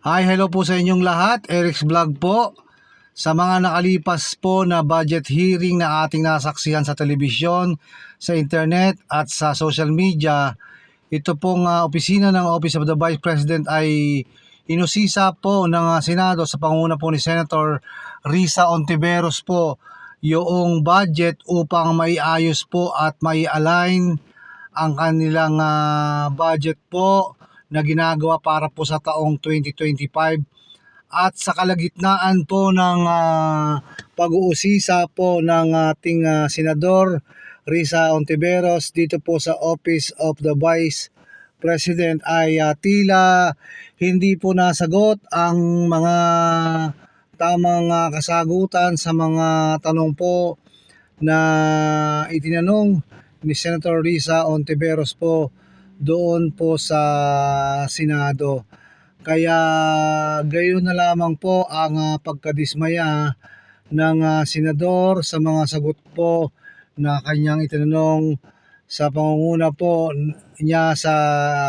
Hi, hello po sa inyong lahat. Eric's Vlog po. Sa mga nakalipas po na budget hearing na ating nasaksihan sa telebisyon, sa internet at sa social media, ito pong ah, opisina ng Office of the Vice President ay inusisa po ng ah, Senado sa panguna po ni Senator Risa Ontiveros po yung budget upang maiayos po at mai-align ang kanilang ah, budget po na ginagawa para po sa taong 2025 at sa kalagitnaan po ng ah, pag-uusisa po ng ating ah, senador Risa Ontiveros dito po sa Office of the Vice President ay ah, tila hindi po nasagot ang mga tamang ah, kasagutan sa mga tanong po na itinanong ni Senator Risa Ontiveros po doon po sa Senado. Kaya gayon na lamang po ang ah, pagkadismaya ng ah, senador sa mga sagot po na kanyang itinanong sa pangunguna po niya sa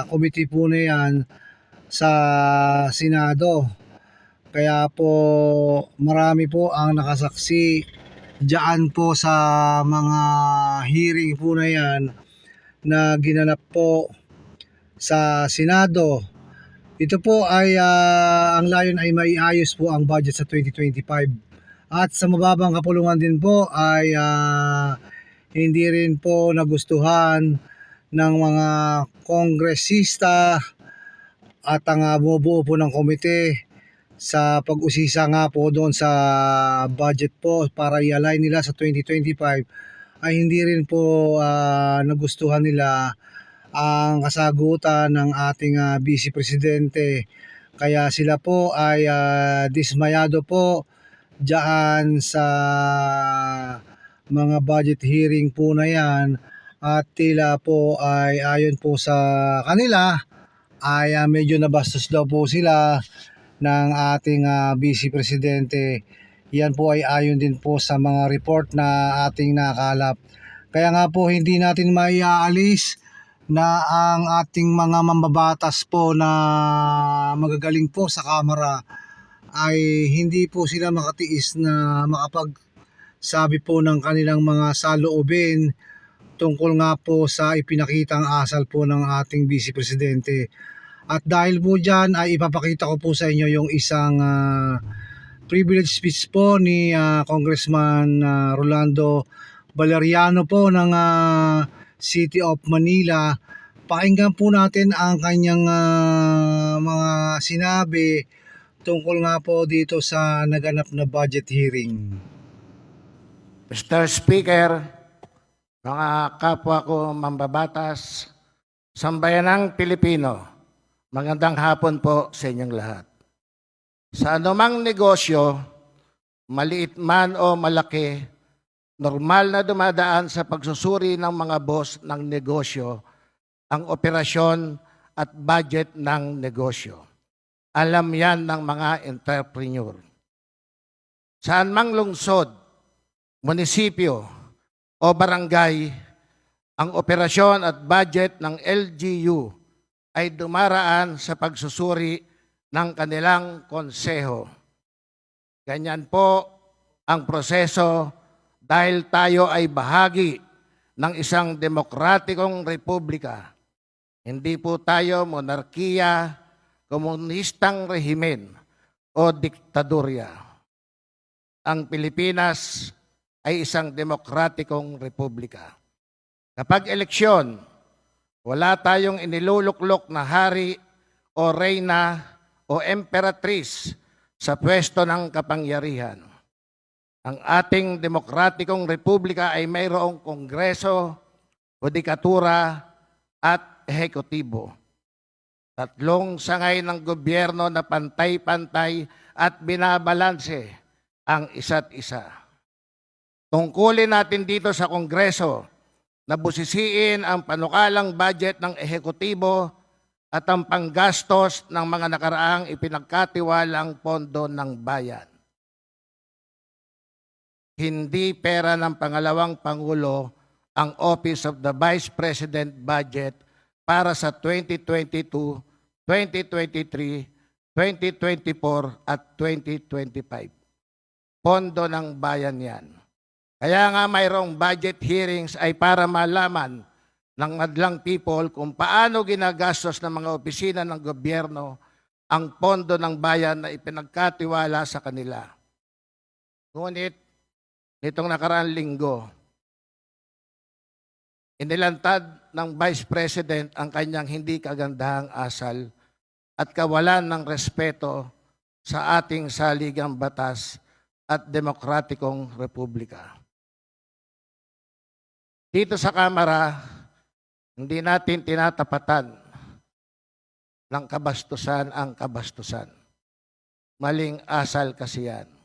committee po na yan sa Senado. Kaya po marami po ang nakasaksi diyan po sa mga hearing po na yan na ginanap po sa Senado. Ito po ay ah, ang layon ay maiayos po ang budget sa 2025. At sa mababang kapulungan din po ay ah, hindi rin po nagustuhan ng mga kongresista at ang uh, bumubuo po ng komite sa pag-usisa nga po doon sa budget po para i-align nila sa 2025 ay hindi rin po ah, nagustuhan nila ang kasagutan ng ating ah, Vice Presidente. Kaya sila po ay ah, dismayado po diyan sa mga budget hearing po na yan at tila po ay ayon po sa kanila ay ah, medyo nabastos daw po sila ng ating ah, Vice Presidente. Yan po ay ayon din po sa mga report na ating nakalap. Kaya nga po hindi natin maiaalis na ang ating mga mambabatas po na magagaling po sa kamera ay hindi po sila makatiis na makapag sabi po ng kanilang mga saloobin tungkol nga po sa ipinakitang asal po ng ating Vice Presidente. At dahil po dyan ay ipapakita ko po sa inyo yung isang ah, privilege speech po ni ah, Congressman ah, Rolando Valeriano po ng ah, City of Manila. Pakinggan po natin ang kanyang ah, mga sinabi tungkol nga po dito sa naganap na budget hearing. Mr. Speaker, mga kapwa ko mambabatas, sambayanang Pilipino, magandang hapon po sa inyong lahat. Sa anumang negosyo, maliit man o malaki, normal na dumadaan sa pagsusuri ng mga boss ng negosyo ang operasyon at budget ng negosyo. Alam yan ng mga entrepreneur. Saan mang lungsod, munisipyo o barangay, ang operasyon at budget ng LGU ay dumaraan sa pagsusuri ng kanilang konseho. Ganyan po ang proseso dahil tayo ay bahagi ng isang demokratikong republika. Hindi po tayo monarkiya, komunistang rehimen o diktadurya. Ang Pilipinas ay isang demokratikong republika. Kapag eleksyon, wala tayong iniluluklok na hari o reyna o emperatriz sa pwesto ng kapangyarihan. Ang ating demokratikong republika ay mayroong kongreso, judikatura at ehekutibo. Tatlong sangay ng gobyerno na pantay-pantay at binabalanse ang isa't isa. Tungkulin natin dito sa Kongreso na busisiin ang panukalang budget ng ehekutibo at ang panggastos ng mga nakaraang ipinagkatiwalang pondo ng bayan. Hindi pera ng pangalawang Pangulo ang Office of the Vice President budget para sa 2022, 2023, 2024 at 2025. Pondo ng bayan yan. Kaya nga mayroong budget hearings ay para malaman ng madlang people kung paano ginagastos ng mga opisina ng gobyerno ang pondo ng bayan na ipinagkatiwala sa kanila. Ngunit, nitong nakaraang linggo, inilantad ng Vice President ang kanyang hindi kagandahang asal at kawalan ng respeto sa ating saligang batas at demokratikong republika. Dito sa Kamara, hindi natin tinatapatan ng kabastusan ang kabastusan. Maling asal kasi yan.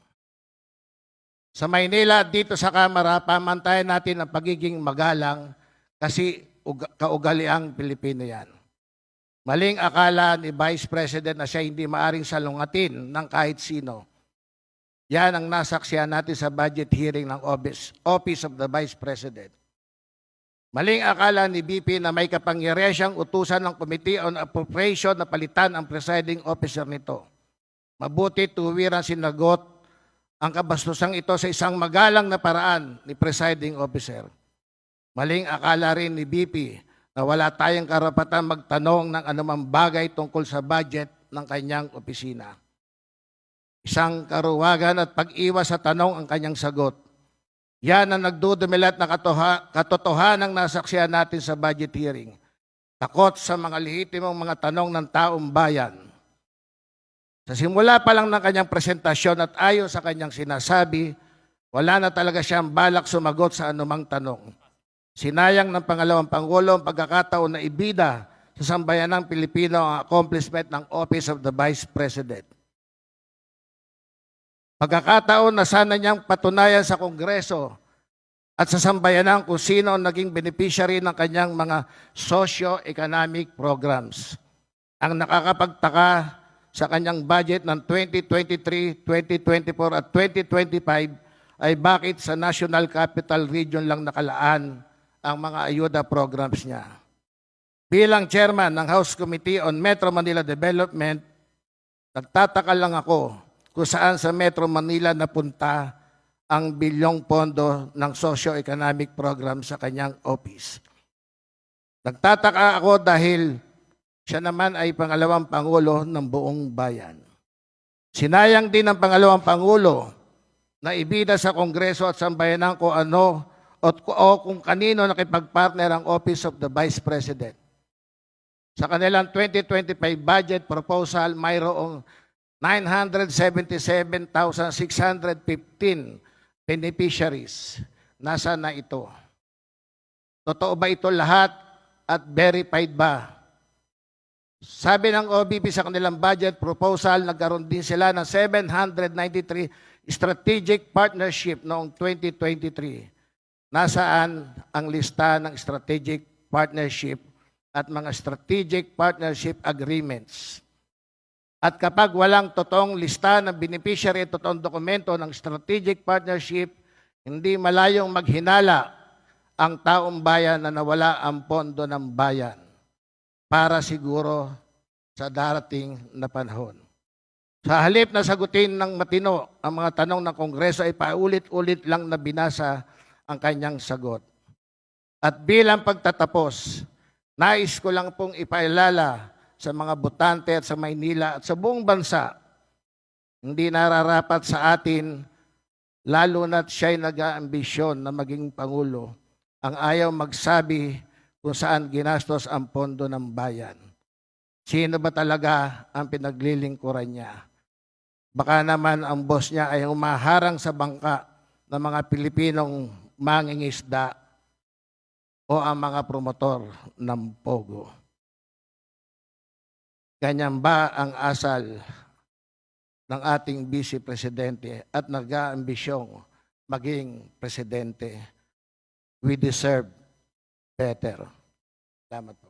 Sa Maynila, dito sa Kamara, pamantayan natin ang pagiging magalang kasi uga- kaugaliang Pilipino yan. Maling akala ni Vice President na siya hindi maaring salungatin ng kahit sino. Yan ang nasaksiyan natin sa budget hearing ng Office, Office of the Vice President. Maling akala ni BP na may kapangyarihan siyang utusan ng Committee on Appropriation na palitan ang presiding officer nito. Mabuti tuwiran sinagot ang kabastusang ito sa isang magalang na paraan ni presiding officer. Maling akala rin ni BP na wala tayong karapatan magtanong ng anumang bagay tungkol sa budget ng kanyang opisina. Isang karuwagan at pag-iwas sa tanong ang kanyang sagot. Yan ang nagdudumilat na katotohanan ng nasaksiyan natin sa budget hearing. Takot sa mga lehitimong mga tanong ng taong bayan. Sa simula pa lang ng kanyang presentasyon at ayon sa kanyang sinasabi, wala na talaga siyang balak sumagot sa anumang tanong. Sinayang ng pangalawang Pangulo ang pagkakataon na ibida sa sambayanang Pilipino ang accomplishment ng Office of the Vice President. Pagkakataon na sana niyang patunayan sa Kongreso at sa sambayanan kung sino ang naging beneficiary ng kanyang mga socio-economic programs. Ang nakakapagtaka sa kanyang budget ng 2023, 2024 at 2025 ay bakit sa National Capital Region lang nakalaan ang mga ayuda programs niya. Bilang chairman ng House Committee on Metro Manila Development, nagtataka lang ako kung saan sa Metro Manila napunta ang bilyong pondo ng socio-economic program sa kanyang office. Nagtataka ako dahil siya naman ay pangalawang pangulo ng buong bayan. Sinayang din ng pangalawang pangulo na ibida sa Kongreso at sambayanan ko ano o, o kung kanino nakipagpartner ang Office of the Vice President. Sa kanilang 2025 budget proposal, mayroong 977,615 beneficiaries. Nasa na ito? Totoo ba ito lahat at verified ba? Sabi ng OBP sa kanilang budget proposal, nagkaroon din sila ng 793 strategic partnership noong 2023. Nasaan ang lista ng strategic partnership at mga strategic partnership agreements? At kapag walang totoong lista ng beneficiary at totoong dokumento ng strategic partnership, hindi malayong maghinala ang taong bayan na nawala ang pondo ng bayan para siguro sa darating na panahon. Sa halip na sagutin ng matino ang mga tanong ng Kongreso ay paulit-ulit lang na binasa ang kanyang sagot. At bilang pagtatapos, nais ko lang pong ipaalala sa mga botante at sa Maynila at sa buong bansa, hindi nararapat sa atin, lalo na't siya'y nag-aambisyon na maging Pangulo, ang ayaw magsabi kung saan ginastos ang pondo ng bayan. Sino ba talaga ang pinaglilingkuran niya? Baka naman ang boss niya ay umaharang sa bangka ng mga Pilipinong mangingisda o ang mga promotor ng Pogo. Ganyan ba ang asal ng ating vice presidente at nag-aambisyong maging presidente? We deserve better. Salamat po.